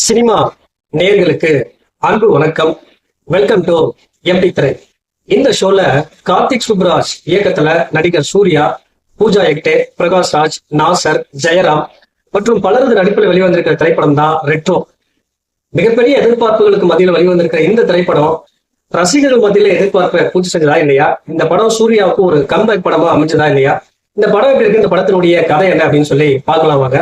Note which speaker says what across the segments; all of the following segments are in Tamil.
Speaker 1: சினிமா நேர்களுக்கு அன்பு வணக்கம். வெல்கம் டு எம்பி திரை இந்த ஷோல கார்த்திக் சுப்ராஜ் இயக்கத்துல நடிகர் சூர்யா பூஜா எக்டே பிரகாஷ் ராஜ் நாசர் ஜெயராம் மற்றும் பலரது நடிப்பில் வெளிவந்திருக்கிற திரைப்படம் தான் ரெட்ரோ மிகப்பெரிய எதிர்பார்ப்புகளுக்கு மத்தியில் வெளிவந்திருக்கிற இந்த திரைப்படம் ரசிகர்கள் மத்தியில எதிர்பார்ப்பை பூர்த்தி செஞ்சதா இல்லையா? இந்த படம் சூர்யாவுக்கு ஒரு கம்பேக் படமா அமைஞ்சதா இல்லையா? இந்த படம் எப்படி இருக்கு? இந்த படத்தினுடைய கதை என்ன அப்படின்னு சொல்லி பார்க்கலாம் வாங்க.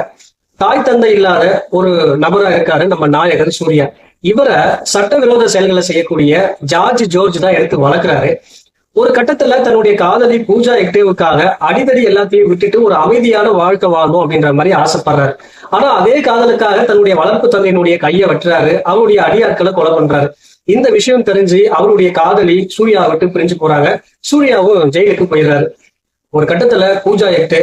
Speaker 1: தாய் தந்தை இல்லாத ஒரு நபரா இருக்காரு நம்ம நாயகர் சூர்யா. இவரை சட்டவிரோத செயல்களை செய்யக்கூடிய ஜார்ஜ் ஜோர்ஜ் தான் எடுத்து வளர்க்குறாரு. ஒரு கட்டத்துல தன்னுடைய காதலி பூஜா எக்டேவுக்காக அடிதடி எல்லாத்தையும் விட்டுட்டு ஒரு அமைதியான வாழ்க்கை வாழணும் அப்படின்ற மாதிரி ஆசைப்படுறாரு. ஆனா அதே காதலுக்காக தன்னுடைய வளர்ப்பு தந்தையினுடைய கையை வெட்டுறாரு. அவருடைய அடியாட்களை கொலை பண்றாரு. இந்த விஷயம் தெரிஞ்சு அவருடைய காதலி சூர்யா விட்டு பிரிஞ்சு போறாங்க. சூர்யாவும் ஜெயிலுக்கு போயிடுறாரு. ஒரு கட்டத்துல பூஜா எட்டு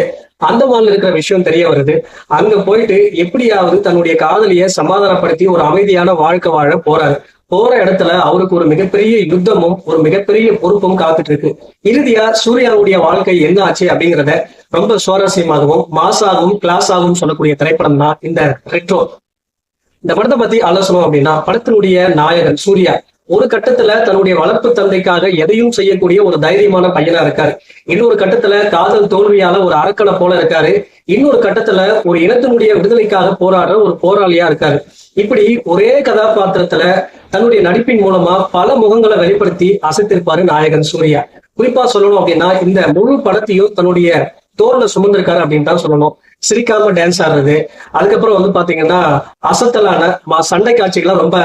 Speaker 1: அந்தமான்ல இருக்கிற விஷயம் தெரிய வருது. அங்க போயிட்டு எப்படியாவது தன்னுடைய காதலிய சமாதானப்படுத்தி ஒரு அமைதியான வாழ்க்கை வாழ போறாரு. போற இடத்துல அவருக்கு ஒரு மிகப்பெரிய யுத்தமும் ஒரு மிகப்பெரிய பொறுப்பும் காத்துட்டு இருக்கு இறுதியா சூர்யாவுடைய வாழ்க்கை என்ன ஆச்சு அப்படிங்கிறத ரொம்ப சுவாரஸ்யமாகவும் மாசாகவும் கிளாஸாகவும் சொல்லக்கூடிய திரைப்படம் தான் இந்த ரெட்ரோ. இந்த படத்தை பத்தி ஆலோசனம் அப்படின்னா படத்தினுடைய நாயகன் சூர்யா ஒரு கட்டத்துல தன்னுடைய வளர்ப்பு தந்தைக்காக எதையும் செய்யக்கூடிய ஒரு தைரியமான பையனா இருக்காரு. இன்னொரு கட்டத்துல காதல் தோல்வியால ஒரு அரக்கனை போல இருக்காரு. இன்னொரு கட்டத்துல ஒரு இனத்தினுடைய விடுதலைக்காக போராடுற ஒரு போராளியா இருக்காரு. இப்படி ஒரே கதாபாத்திரத்துல தன்னுடைய நடிப்பின் மூலமா பல முகங்களை வெளிப்படுத்தி அசைத்திருப்பாரு நாயகன் சூர்யா. குறிப்பா சொல்லணும் அப்படின்னா இந்த முழு படத்தையும் தன்னுடைய தோல்ல சுமந்திருக்காரு அப்படின்னு தான் சொல்லணும். சிரிக்காம டான்ஸ் ஆடுறது. அதுக்கப்புறம் வந்து பாத்தீங்கன்னா அசத்தலான சண்டை காட்சிகள்லாம் ரொம்ப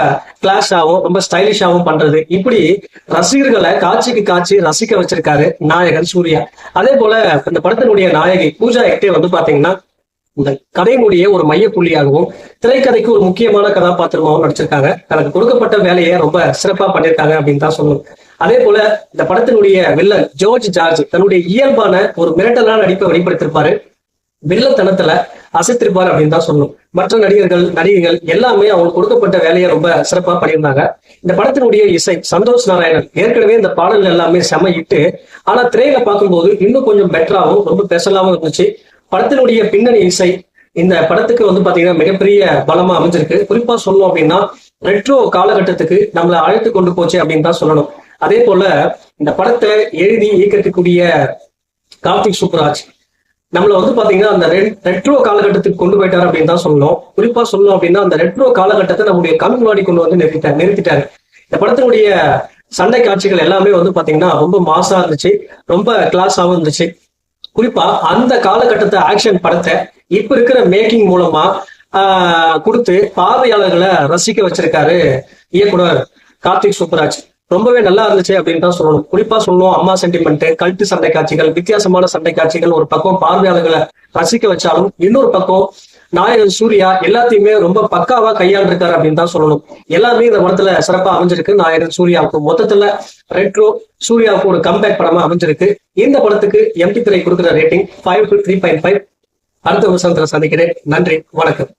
Speaker 1: கிளாஷாவும் ரொம்ப ஸ்டைலிஷாவும் பண்றது. இப்படி ரசிகர்களை காட்சிக்கு காட்சி ரசிக்க வச்சிருக்காரு நாயகன் சூர்யா. அதே போல இந்த படத்தினுடைய நாயகி பூஜா எக்டே வந்து பாத்தீங்கன்னா இந்த கதையினுடைய ஒரு மைய புள்ளியாகவும் திரைக்கதைக்கு ஒரு முக்கியமான கதாபாத்திரமாகவும் நடிச்சிருக்காங்க. தனக்கு கொடுக்கப்பட்ட வேலையை ரொம்ப சிறப்பா பண்ணியிருக்காங்க அப்படின்னு தான் சொல்லணும். அதே போல இந்த படத்தினுடைய வில்லன் ஜோர்ஜ் ஜார்ஜ் தன்னுடைய இயல்பான ஒரு மிரட்டலான நடிப்பை வெளிப்படுத்திருப்பாரு வில்லத்தனத்துல அசைத்திருப்பார் அப்படின்னு தான் சொல்லணும். மற்ற நடிகர்கள் நடிகைகள் எல்லாமே அவங்க கொடுக்கப்பட்ட வேலையை ரொம்ப சிறப்பா பண்ணியிருந்தாங்க. இந்த படத்தினுடைய இசை சந்தோஷ் நாராயணன். ஏற்கனவே இந்த பாடல்கள் எல்லாமே செம இட்டு ஆனா திரையில பார்க்கும்போது இன்னும் கொஞ்சம் பெட்டராகவும் ரொம்ப ஸ்பெஷலாகவும் இருந்துச்சு. படத்தினுடைய பின்னணி இசை இந்த படத்துக்கு வந்து பாத்தீங்கன்னா மிகப்பெரிய பலமா அமைஞ்சிருக்கு. குறிப்பா சொல்லணும் அப்படின்னா ரெட்ரோ காலகட்டத்துக்கு நம்மளை அழைத்து கொண்டு போச்சு அப்படின்னு தான் சொல்லணும். அதே போல இந்த படத்தை எழுதி இயக்கக்கூடிய கார்த்திக் சுப்ராஜ் நம்மள வந்து பாத்தீங்கன்னா அந்த ரெட்ரோ காலகட்டத்துக்கு கொண்டு போயிட்டாரு அப்படின்னு தான் சொல்லணும். குறிப்பா சொல்லணும் அப்படின்னா அந்த ரெட்ரோ காலகட்டத்தை நம்முடைய கண் முன்னாடி கொண்டு வந்து நிறுத்திட்டார் நிறுத்திட்டாரு. இந்த படத்தினுடைய சண்டை காட்சிகள் எல்லாமே வந்து பாத்தீங்கன்னா ரொம்ப மாசா இருந்துச்சு. ரொம்ப கிளாஸாவும் இருந்துச்சு. குறிப்பா அந்த காலகட்டத்தை ஆக்ஷன் படத்தை இப்ப இருக்கிற மேக்கிங் மூலமா ஆஹ் கொடுத்து பார்வையாளர்களை ரசிக்க வச்சிருக்காரு இயக்குனர் கார்த்திக் சுப்ராஜ் ரொம்பவே நல்லா இருந்துச்சு அப்படின்னு தான் சொல்லணும். குறிப்பா சொல்லணும் அம்மா சென்டிமெண்ட் கல்ட்டு சண்டை காட்சிகள் வித்தியாசமான சண்டை காட்சிகள் ஒரு பக்கம் பார்வையாளர்களை ரசிக்க வச்சாலும் இன்னொரு பக்கம் நாயகன் சூர்யா எல்லாத்தையுமே ரொம்ப பக்காவா கையாண்டிருக்காரு அப்படின்னு தான் சொல்லணும். எல்லாமே இந்த படத்துல சிறப்பா அமைஞ்சிருக்கு. நாயகன் சூர்யாவுக்கு மொத்தத்துல ரெட்ரோ சூர்யாவுக்கு ஒரு கம்பேக் படமா அமைஞ்சிருக்கு. இந்த படத்துக்கு எம்பி திரை கொடுக்குற rating five to three point five அடுத்த வருஷத்துல சந்திக்கிறேன். நன்றி வணக்கம்.